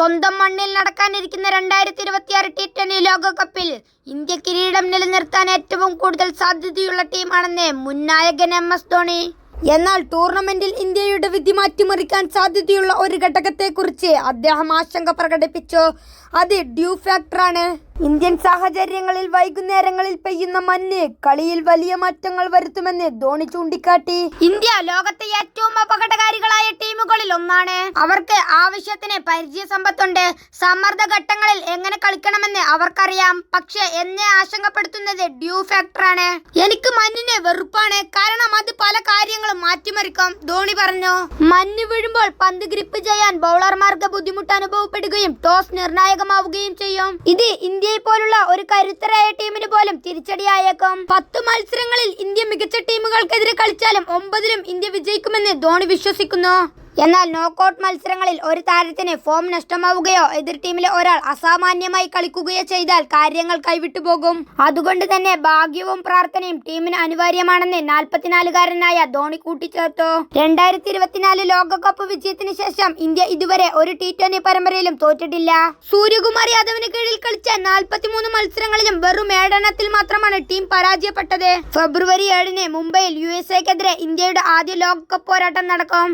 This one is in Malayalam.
സ്വന്തം മണ്ണിൽ നടക്കാനിരിക്കുന്ന രണ്ടായിരത്തി ഇരുപത്തിയാറ് ടി ട്വന്റി ലോകകപ്പിൽ ഇന്ത്യ കിരീടം നിലനിർത്താൻ ഏറ്റവും കൂടുതൽ സാധ്യതയുള്ള ടീമാണെന്ന് മുൻ നായകൻ എം എസ് ധോണി. എന്നാൽ ടൂർണമെന്റിൽ ഇന്ത്യയുടെ വിധി മാറ്റിമറിക്കാൻ സാധ്യതയുള്ള ഒരു ഘടകത്തെക്കുറിച്ച് അദ്ദേഹം ആശങ്ക പ്രകടിപ്പിച്ചു. അത് ഡ്യൂ ഫാക്ടറാണ്. ഇന്ത്യൻ സാഹചര്യങ്ങളിൽ വൈകുന്നേരങ്ങളിൽ പെയ്യുന്ന മഞ്ഞ് കളിയിൽ വലിയ മാറ്റങ്ങൾ വരുത്തുമെന്ന് ധോണി ചൂണ്ടിക്കാട്ടി. ഇന്ത്യ ലോകത്തെ ഏറ്റവും അപകടകാരികളായ ടീമുകളിൽ ഒന്നാണ്. അവർക്ക് ആവശ്യത്തിന് പരിചയ സമ്പത്തുണ്ട്. സമ്മർദ്ദ ഘട്ടങ്ങളിൽ എങ്ങനെ കളിക്കണമെന്ന് അവർക്കറിയാം. പക്ഷെ എന്നെ ആശങ്കപ്പെടുത്തുന്നത് ഡ്യൂ ഫാക്ടറാണ് എനിക്ക് മഞ്ഞിനെ വെറുപ്പാണ്. കാരണം അത് പല കാര്യങ്ങളും മാറ്റിമറിക്കും ധോണി പറഞ്ഞു. മഞ്ഞ് വീഴുമ്പോൾ പന്ത് ഗ്രിപ്പ് ചെയ്യാൻ ബൗളർമാർക്ക് ബുദ്ധിമുട്ട് അനുഭവപ്പെടുകയും ടോസ് നിർണായകമാവുകയും ചെയ്യും. ഇത് ഇന്ത്യയെ പോലുള്ള ഒരു കരുത്തരായ ടീമിന് പോലും തിരിച്ചടിയായേക്കും. പത്ത് മത്സരങ്ങളിൽ ഇന്ത്യ മികച്ച ടീമുകൾക്കെതിരെ കളിച്ചാലും ഒമ്പതിലും ഇന്ത്യ വിജയിക്കുമെന്ന് ധോണി വിശ്വസിക്കുന്നു. എന്നാൽ നോക്കൌട്ട് മത്സരങ്ങളിൽ ഒരു താരത്തിന് ഫോം നഷ്ടമാവുകയോ എതിർ ടീമിലെ ഒരാൾ അസാമാന്യമായി കളിക്കുകയോ ചെയ്താൽ കാര്യങ്ങൾ കൈവിട്ടു പോകും. അതുകൊണ്ട് തന്നെ ഭാഗ്യവും പ്രാർത്ഥനയും ടീമിന് അനിവാര്യമാണെന്ന് നാൽപ്പത്തിനാലുകാരനായ ധോണി കൂട്ടിച്ചേർത്തു. രണ്ടായിരത്തി ഇരുപത്തിനാല് ലോകകപ്പ് വിജയത്തിന് ശേഷം ഇന്ത്യ ഇതുവരെ ഒരു ടി ട്വന്റി പരമ്പരയിലും തോറ്റിട്ടില്ല. സൂര്യകുമാർ യാദവിന് കീഴിൽ കളിച്ച നാൽപ്പത്തിമൂന്ന് മത്സരങ്ങളിലും വെറും ഏഴെണ്ണത്തിൽ മാത്രമാണ് ടീം പരാജയപ്പെട്ടത്. ഫെബ്രുവരി ഏഴിന് മുംബൈയിൽ യു എസ് എക്കെതിരെ ഇന്ത്യയുടെ ആദ്യ ലോകകപ്പ് പോരാട്ടം നടക്കും.